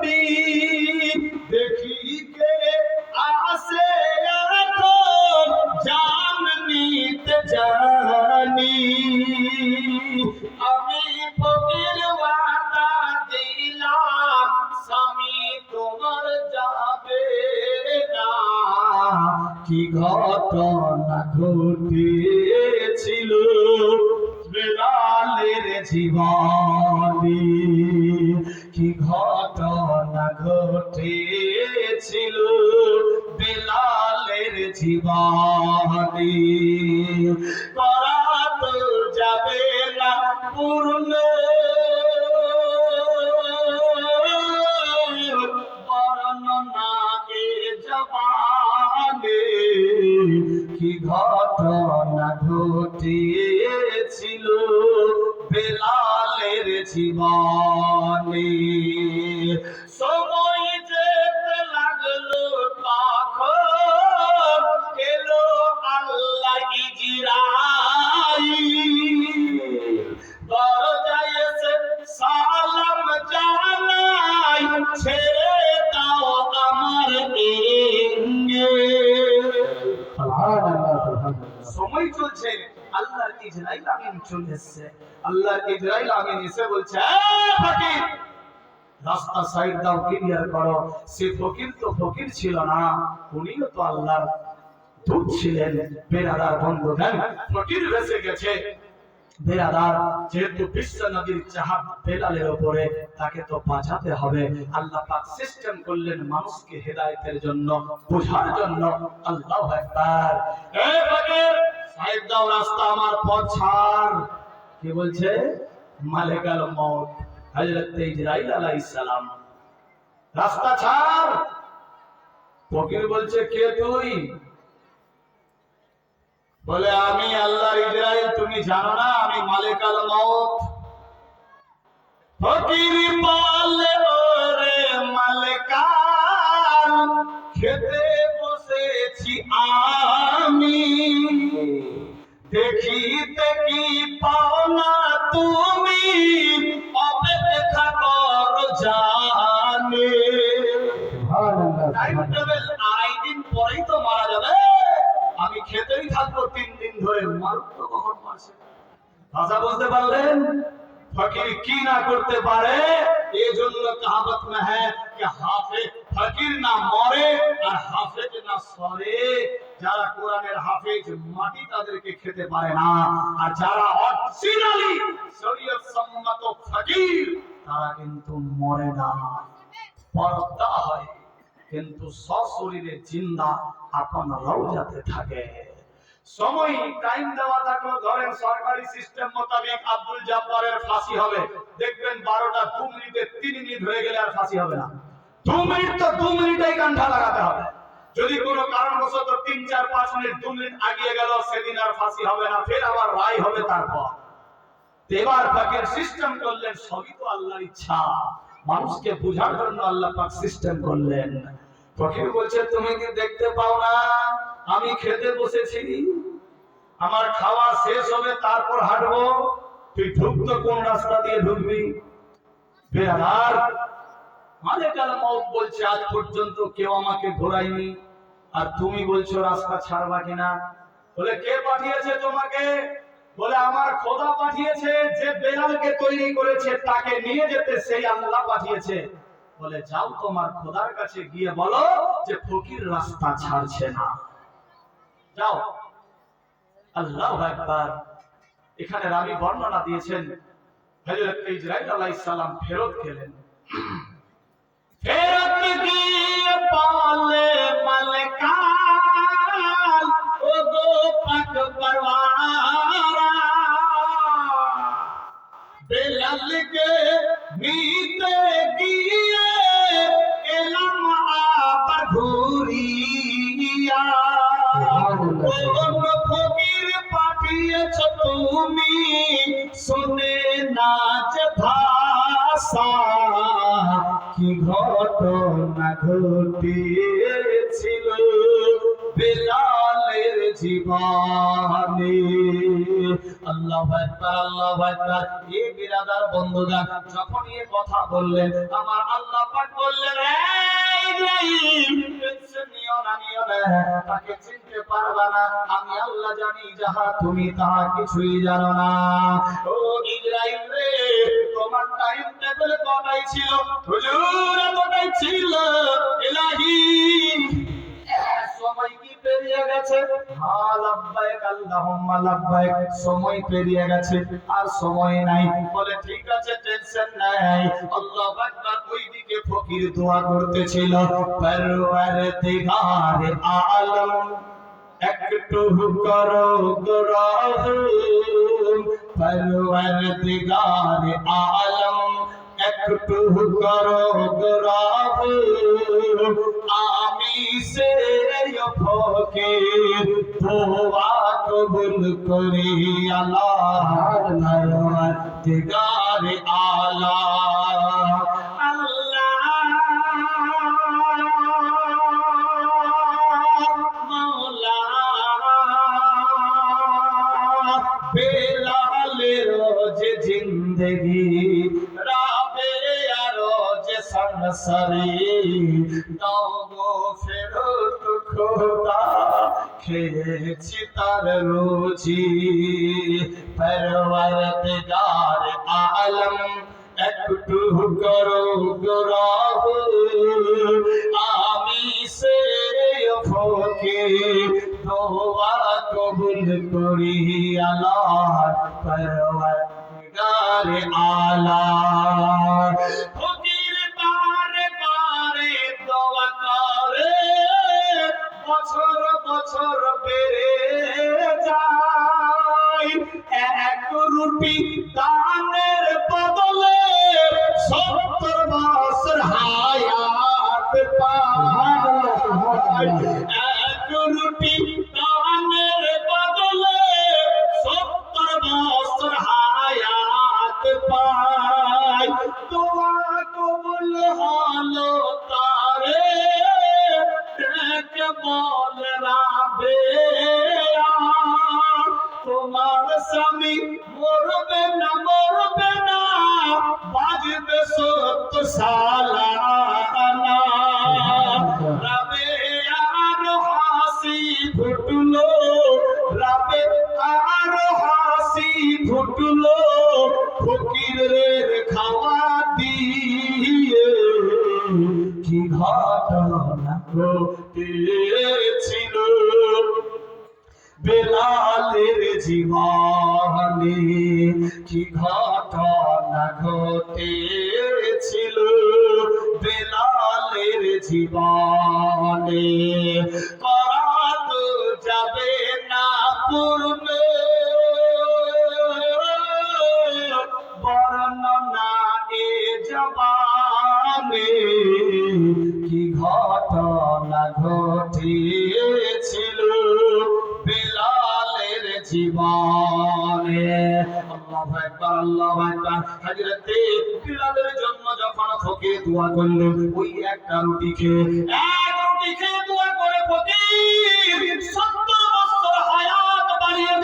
নবী দেখি কে আসে এখন জান নিতে জানি। আমি ফকির ওয়াদা দিলাম, স্বামী তোমার যাবে কি ঘটনা ঘটেছিল বেলালের জীবনে? ঘটেছিল বেলালের জীবনে। করা তো যাবে না পূর্ণ। বর্ণনা এ জবানে কি ঘটনা ঘটিয়েছিল বেলালের জীবনে? সময় চলছে। আল্লাহর ইজরাইল আমিন চলে আল্লাহর ইজরাইল আমিন এসে বলছে ফকির, রাস্তা সাইড দাও ক্লিয়ার করো। সে ফকির তো ফকির ছিল না, উনিও তো আল্লাহর দূত ছিলেন। বেরাদার বন্ধু দেন ফকির বেঁচে গেছে। বেরাদার যেহেতু বিশ্ব নদীর চাহাত বেলালের উপরে তাকে তো বাঁচাতে হবে। আল্লাহ পাক সিস্টেম করলেন মানুষকে হেদায়েতের জন্য, বোঝার জন্য। আল্লাহ একবার সাইড দাও রাস্তা আমার পথ ছাড়। কি বলছে? মালিকাল মউত হযরত ইসরাইল আলাইহিস রাস্তা ছাড়। ফকির বলছে, কে তুই? বলে, আমি আল্লাহ ইব্রাহিম তুমি জানো না, আমি মালিক আল মউত ফকির বলে, ওরে মালিকার খেতে বসেছি আমি। দেখিতে কি পাওনা তুমি ভাষা বুঝতে পারলেন? ফকির কি না করতে পারে? এই জন্য কাহাবত না হ্যাঁ যে হাফে ফকির না মরে আর হাফেজ না সরে। যারা কোরআনের হাফেজ, মাটি তাদেরকে খেতে পারে না। আর যারা অরিজিনালি শরীয়ত সম্মত ফকির, তারা কিন্তু মরে না। পর্দা হয়, কিন্তু সশরীরে জিন্দা আপন রওজাতে থাকে। সময় টাইম দেওয়া থাকল ধরেন সরকারি সিস্টেম মোতাবেক আব্দুল ফাঁসি হবে। দেখবেন বারোটা দু মিনিটে তিন মিনিট হয়ে গেলে আর ফাঁসি হবে না। দু মিনিট তো দু মিনিটেই কান্ঠা লাগাতে হবে। যদি কোনো কারণবশত তিন, চার, পাঁচ মিনিট, দু মিনিট আগিয়ে গেল, সেদিন আর ফাঁসি হবে না, ফের আবার রায় হবে তারপর। পাকের সিস্টেম করলেন, সবই তো আল্লাহর ইচ্ছা। মানুষকে বুঝার জন্য আল্লাহ পাক সিস্টেম করলেন। ফকির বলছে, তুমি কি দেখতে পাও না? আমি খেতে বসেছি। আমার খাওয়া শেষ হবে, তারপর হাঁটবো। তুই ঢুকতো কোন রাস্তা দিয়ে ঢুকবি? বেহার। মালিক আল মউত বলছে, আজ পর্যন্ত কেউ আমাকে ঘোরায়নি। আর তুমি বলছো, রাস্তা ছাড়বা কিনা? বলে, কে পাঠিয়েছে তোমাকে? বলে, আমার খোদা পাঠিয়েছে, যে বেলালকে তৈরি করেছে, তাকে নিয়ে যেতে সেই আল্লাহ পাঠিয়েছে। বলে, যাও তোমার খোদার কাছে গিয়ে বলো যে ফকির রাস্তা ছাড়ছে না। যাও। আল্লাহ একবার এখানে রাবি বর্ণনা দিয়েছেন, হযরত ইসরাইল আলাইহিস সালাম ফেরত গেলেন। ফেরত গিয়ে পালে মালকাল ফকির পাঠিয়েছ তুমি শুনে নাচ ধাসা কি ঘটনা ঘটিয়েছিল বেলালের জীবনে। আল্লাহ আকবার আল্লাহ আকবার। এ বিরাদার বন্ধুগণ যখন কথা বললেন, আমার আল্লাহ পাক বললেন, "এই ইব্রাহিম, টেনশন নিও না নিও না, তাকে চিনতে না। আমি আল্লাহ জানি যাহা তুমি তাহা কিছুই জানো না। ও ইব্রাহিম রে, তোমার টাইম টেবিল কটাই ছিল? হুজুর, এতটাই ছিল ইলাহি সময় পেরিয়ে গেছে, আর সময় নাই। বলে, ঠিক আছে টেনশন নাই। আল্লাহু ওইদিকে ফকির দোয়া করতেছিল একটু করো পরওয়ারদিগার আলম, একটু করো গুরাহুম আমি সে ফকির? দোয়া কবুল করি আল্লাহ পরওয়ারদিগার আলম বেলালের যে জিন্দগি যে সংসারে দাও গো ফেরত খোদা। খেয়েছি তার রুচি পরওয়ারদিগার আলম। একটু করো গরাহ বল রাবে তোমার স্বামী মরবে না মরবে না। বাজবে সত্য সালানা বেলালের জীবনে কি ঘটনা ঘটেছিল? বেলালের জীবনে করা তো যাবে না পূর্বে জীবনে। একটা রুটি খেয়ে দোয়া করে ফকির 70 বছর হায়াত বাড়িয়ে